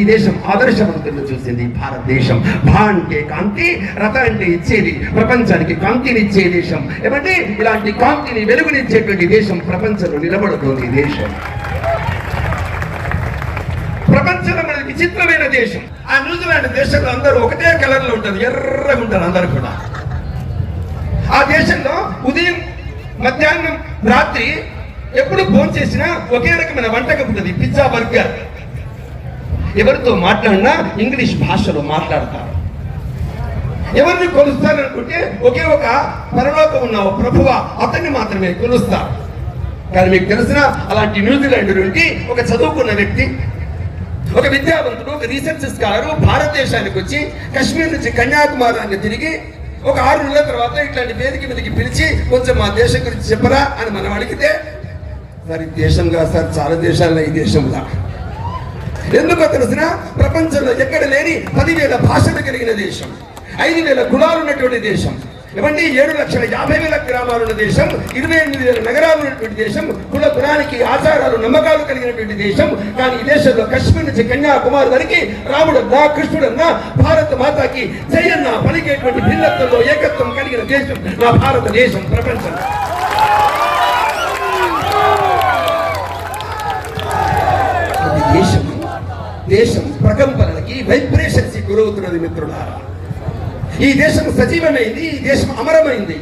ఈ దేశం ఆదర్శవంతులను చూసింది భారతదేశం. భా అంటే కాంతి రథ అంటే ఇచ్చేది ప్రపంచానికి కాంతినిచ్చే దేశం. ఏమంటే ఇలాంటి కాంతిని వెలుగునిచ్చేటువంటి దేశం ప్రపంచంలో నిలబడుతోంది ఈ దేశం. ప్రపంచంలో మనకి విచిత్రమైన దేశం. ఆ న్యూజిలాండ్ దేశంలో అందరూ ఒకటే కలర్లో ఉంటారు ఎర్రగా ఉంటారు అందరు కూడా. ఆ దేశంలో ఉదయం మధ్యాహ్నం రాత్రి ఎప్పుడు ఫోన్ చేసినా ఒకే రకమైన వంటకం ఉంటుంది పిజ్జా బర్గర్. ఎవరితో మాట్లాడినా ఇంగ్లీష్ భాషలో మాట్లాడతారు. ఎవరిని కొలుస్తారనుకుంటే ఒకే ఒక పరలోకం ఉన్న ఒక ప్రభువ అతన్ని మాత్రమే కొలుస్తారు. కానీ మీకు తెలిసిన అలాంటి న్యూజిలాండ్ నుండి ఒక చదువుకున్న వ్యక్తి ఒక విద్యావంతుడు ఒక రీసెర్చ్ స్కాలరు భారతదేశానికి వచ్చి కశ్మీర్ నుంచి కన్యాకుమారాన్ని తిరిగి ఒక ఆరు నెలల తర్వాత ఇట్లాంటి వేదిక మీదకి పిలిచి కొంచెం మా దేశం గురించి చెప్పరా అని మనం అడిగితే మరి దేశంగా సార్ చాలా దేశాల్లో ఈ దేశంలా ఎందుకో తెలిసిన? ప్రపంచంలో ఎక్కడ లేని పదివేల భాషలు కలిగిన దేశం ఐదు వేల కులాలు ఉన్నటువంటి దేశం ఇవన్నీ ఏడు లక్షల యాభై వేల గ్రామాలు ఉన్న దేశం ఇరవై ఎనిమిది వేల నగరాలు ఉన్నటువంటి దేశం కుల కులానికి ఆచారాలు నమ్మకాలు కలిగినటువంటి దేశం. కానీ ఈ దేశంలో కశ్మీర్ నుంచి కన్యాకుమారి వరకు రాముడన్నా కృష్ణుడన్నా భారత మాతాకి జయన్న పలికేటువంటి భిన్నత్వంలో ఏకత్వం కలిగిన దేశం నా భారతదేశం ప్రపంచం. దేశం దేశం ప్రకంపనలకి వైబ్రేషన్స్ గురవుతున్నది మిత్రులారా ఈ దేశం సజీవమైంది ఈ దేశం అమరమైంది.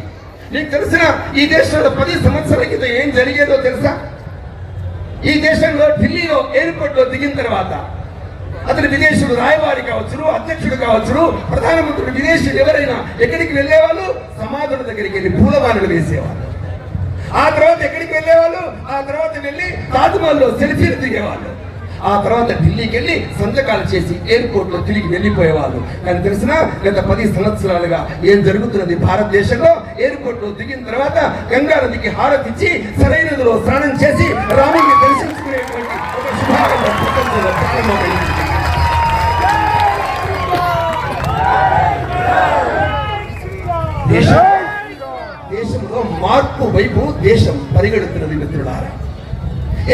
నీకు తెలిసిన ఈ దేశంలో పది సంవత్సరాల క్రితం ఏం జరిగేదో తెలుసా? ఈ దేశంలో ఢిల్లీలో ఎయిర్పోర్ట్లో దిగిన తర్వాత అతను విదేశీయుడు రాయవారి కావచ్చు అధ్యక్షుడు కావచ్చు ప్రధానమంత్రుడు విదేశీయులు ఎవరైనా ఎక్కడికి వెళ్ళేవాళ్ళు? సమాధుల దగ్గరికి వెళ్ళి పూలమాలలు వేసేవాళ్ళు. ఆ తర్వాత ఎక్కడికి వెళ్ళేవాళ్ళు? ఆ తర్వాత వెళ్ళి తాజ్మహల్లో సెల్ఫీలు దిగేవాళ్ళు. ఆ తర్వాత ఢిల్లీకి వెళ్ళి సంతకాలు చేసి ఎయిర్పోర్ట్లో తిరిగి వెళ్ళిపోయేవాళ్ళు. కానీ తెలిసిన గత పది సంవత్సరాలుగా ఏం జరుగుతున్నది? భారతదేశంలో ఎయిర్పోర్ట్లో దిగిన తర్వాత గంగా నదికి హారతిచ్చి సరైనదిలో స్నానం చేసి రాముడిని దర్శించుకునేటువంటి ఒక శుభారంభం ప్రపంచంలో ప్రారంభమైంది. దేశం దేశంలో మార్పు వైపు దేశం పరిగెడుతున్నది మిత్రులారా.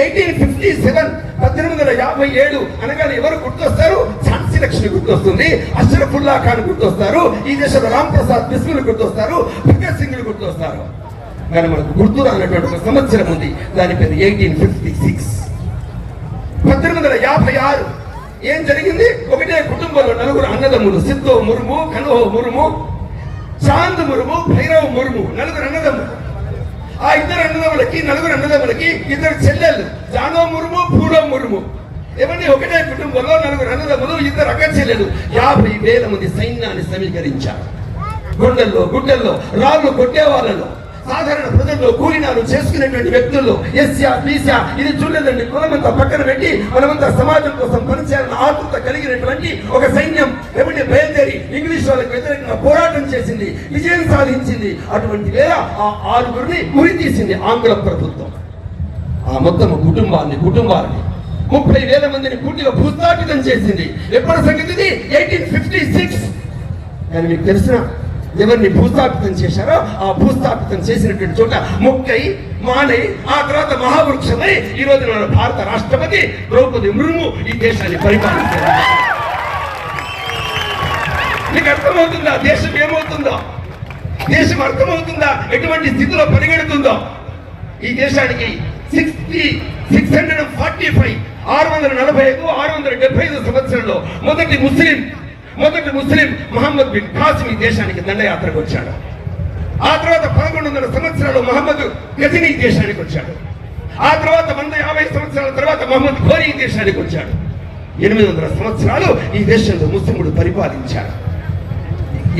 ఎయిటీన్ ఫిఫ్టీ సెవెన్ పద్దెనిమిది వందల యాభై ఏడు అనగానే ఎవరు గుర్తొస్తారు? ఝాన్సీ లక్ష్మి గుర్తొస్తుంది అష్రఫుల్లా ఖాన్ గుర్తొస్తారు ఈ దేశంలో రామ్ ప్రసాద్ బిస్మిల్ గుర్తొస్తారు భగత్ సింగ్లు గుర్తొస్తారు. కానీ మనకు గుర్తు రానటువంటి ఒక సంవత్సరం ఉంది దాని పేరు ఎయిటీన్ ఫిఫ్టీ సిక్స్. పద్దెనిమిది వందల యాభై ఆరు ఏం జరిగింది? ఒకటే కుటుంబంలో నలుగురు అన్నదమ్ములు సిద్ధో మురుము కనుహో మురుము చాంద్ మురుము భైరవ్ మురుము నలుగురు అన్నదమ్ములు. ఆ ఇద్దరు అన్నదమ్ములకి నలుగురు అన్నదమ్ములకి ఇద్దరు చెల్లెళ్ళు. జానో మురుము పూడో మురుము. ఏమంటే ఒకటే కుటుంబంలో నలుగురు అన్నదమ్ములు ఇద్దరు అక్క చెల్లెలు. యాభై వేల మంది సైన్యాన్ని సమీకరించారు. గుండెల్లో గుడ్డెల్లో రాళ్ళు కొట్టే వాళ్ళలో సాధారణ ప్రజల్లో కూలినాలు చేసుకునేటువంటి వ్యక్తుల్లో ఎస్యా బీసా ఇది చూడలేదండి. కులమంతా పక్కన పెట్టి మనమంతా సమాజం కోసం పనిచేయాలని ఆతృత కలిగినటువంటి ఒక సైన్యం ఏమంటే బయలుదేరి ఇంగ్లీష్ వాళ్ళకి వ్యతిరేకంగా పోరాటం చేసింది విజయం సాధించింది. అటువంటి వేళ ఆ ఆరుగురిని మురి తీసింది ఆంగ్ల ప్రభుత్వం. ఆ మొత్తం కుటుంబాన్ని కుటుంబాన్ని ముప్పై వేల మందిని పూర్తిగా భూస్థాపితం చేసింది. ఎప్పటి సంగతి ఎయిటీన్ ఫిఫ్టీ సిక్స్. అని మీకు తెలిసిన ఎవరిని భూస్థాపితం చేశారో ఆ భూస్థాపితం చేసినటువంటి చోట మొక్కై మానై ఆ తర్వాత మహావృక్షమై ఈ మన భారత రాష్ట్రపతి ద్రౌపది ముర్ము ఈ దేశాన్ని పరిపాలించారు. నీకు అర్థమవుతుందా? దేశం ఏమవుతుందో? దేశం అర్థమవుతుందా? ఎటువంటి స్థితిలో పరిగెడుతుందో? ఈ దేశానికి sixty six hundred forty five ఆరు వందల నలభై ఐదు ఆరు వందల డెబ్బై ఐదు సంవత్సరంలో మొదటి ముస్లిం మొదటి ముస్లిం మహమ్మద్ బిన్ ఖాసిం ఈ దేశానికి దండయాత్రకు వచ్చాడు. ఆ తర్వాత పదకొండు వందల సంవత్సరాలు మహమ్మద్ గజనీ దేశానికి వచ్చాడు. ఆ తర్వాత వంద యాభై సంవత్సరాల తర్వాత మహమ్మద్ ఘోరీ ఈ దేశానికి వచ్చాడు. ఎనిమిది వందల సంవత్సరాలు ఈ దేశంలో ముస్లిముడు పరిపాలించాడు.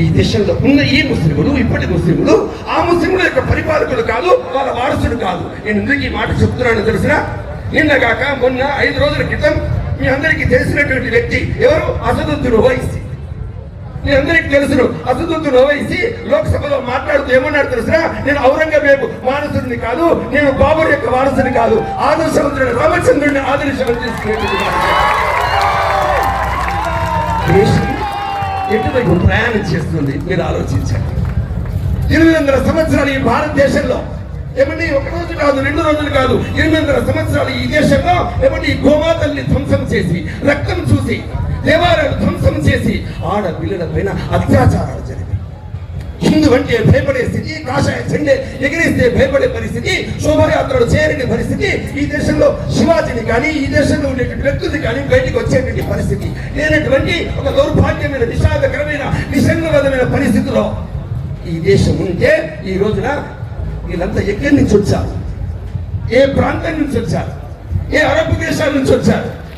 ఈ దేశంలో ఉన్న ఈ ముస్లిములు ఇప్పటి ముస్లిములు ఆ ముస్లిముల యొక్క పరిపాలకులు కాదు వాళ్ళ వారసుడు కాదు. నేను ఎందుకు ఈ మాట చెప్తున్నాను తెలిసిన? నిన్నగాక మొన్న ఐదు రోజుల క్రితం మీ అందరికీ తెలిసినటువంటి వ్యక్తి ఎవరు? అసదుద్దీన్ ఓవైసీ. మీ అందరికి తెలుసును. అసదుద్దీన్ ఓవైసీ లోక్సభలో మాట్లాడుతూ ఏమన్నాడు తెలిసిన నేను ఔరంగజేబు వారసుడిని కాదు నేను బాబర్ యొక్క వారసుని కాదు. ఆదర్శవంతుడు రామచంద్రుడిని ఆదర్శవంతుడు దేశం ఎటువైపు ప్రయాణం చేస్తుంది? మీరు ఆలోచించండి. ఎనిమిది వందల సంవత్సరాలు ఈ భారతదేశంలో. ఏమంటే ఒక రోజు కాదు రెండు రోజులు కాదు. ఎనిమిది వందల సంవత్సరాలు ఈ దేశంలో. ఏమంటే ఈ గోమాతల్ని ధ్వంసం చేసి రక్తం చూసి దేవాలయాలు ధ్వంసం చేసి ఆడపిల్లల పైన అత్యాచారాలు జరిగాయి హిందూ అంటే భయపడే స్థితి కాషాయ చెండే ఎగిరిస్తే భయపడే పరిస్థితి శోభయాత్రలు చేయని పరిస్థితి. ఈ దేశంలో శివాజీని కానీ ఈ దేశంలో ఉండేటువంటి వ్యక్తులు కానీ బయటికి వచ్చేటువంటి పరిస్థితి. లేనటువంటి ఒక దౌర్భాగ్యమైన విషాదకరమైన విసంగవదమైన పరిస్థితిలో ఈ దేశం ఉంటే ఈ రోజున వీళ్ళంతా ఎక్కడి నుంచి వచ్చారు? ఏ ప్రాంతం నుంచి వచ్చారు? ఏ అరబ్ దేశాల నుంచి వచ్చారు?